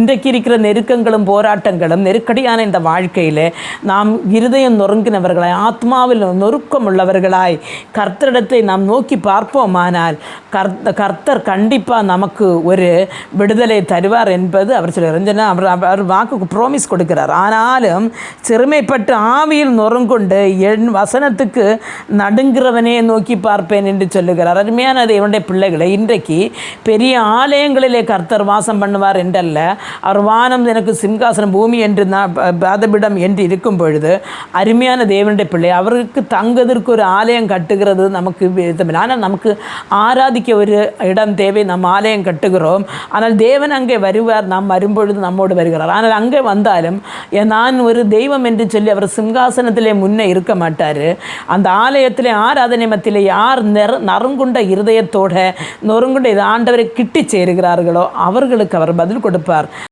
இன்றைக்கு இருக்கிற நெருக்கங்களும் போராட்டங்களும் நெருக்கடியான இந்த வாழ்க்கையில் நாம் இருதயம் நொறுங்கினவர்களாய் ஆத்மாவில் நொறுக்கம் உள்ளவர்களாய் கர்த்தரிடத்தை நாம் நோக்கி பார்ப்போமானால் கர்த்த கர்த்தர் கண்டிப்பாக நமக்கு ஒரு விடுதலை தருவார் என்பது அவர் சொல்லுகிறார் அவர் அவர் வாக்கு ப்ரோமிஸ் கொடுக்கிறார். ஆனாலும் சிறுமைப்பட்டு ஆவியில் நொறுங்கொண்டு என் வசனத்துக்கு நடுங்கிறவனே நோக்கி பார்ப்பேன் என்று சொல்லுகிறார். அருமையான தேவனுடைய பிள்ளைகளை இன்றைக்கு பெரிய ஆலயங்களிலே கர்த்தர் வாசம் பண்ணுவார் என்றல்ல அவர் எனக்கு சிங்காசனம் பூமி என்று நான் பாதபிடம் என்று இருக்கும் பொழுது அருமையான தேவனுடைய பிள்ளை அவருக்கு தங்குவதற்கு ஒரு ஆலயம் கட்டுகிறது நமக்கு ஆனால் நமக்கு ஆராதிக்க ஒரு இடம் தேவை நம்ம ஆலயம் கட்டுகிறோம். ஆனால் தேவன் அங்கே வருவார் நாம் வரும்பொழுது நம்மோடு வருகிறார். ஆனால் அங்கே வந்தாலும் நான் ஒரு தெய்வம் என்று சொல்லி அவர் சிங்காசனத்திலே முன்னே இருக்க மாட்டார். அந்த ஆலயத்திலே ஆராதனை மத்தியிலே யார் நெர் நறுங்குண்ட இருதயத்தோட நொறுங்குண்ட இது ஆண்டவரை கிட்டி சேருகிறார்களோ அவர்களுக்கு அவர் பதில் கொடுப்பார்.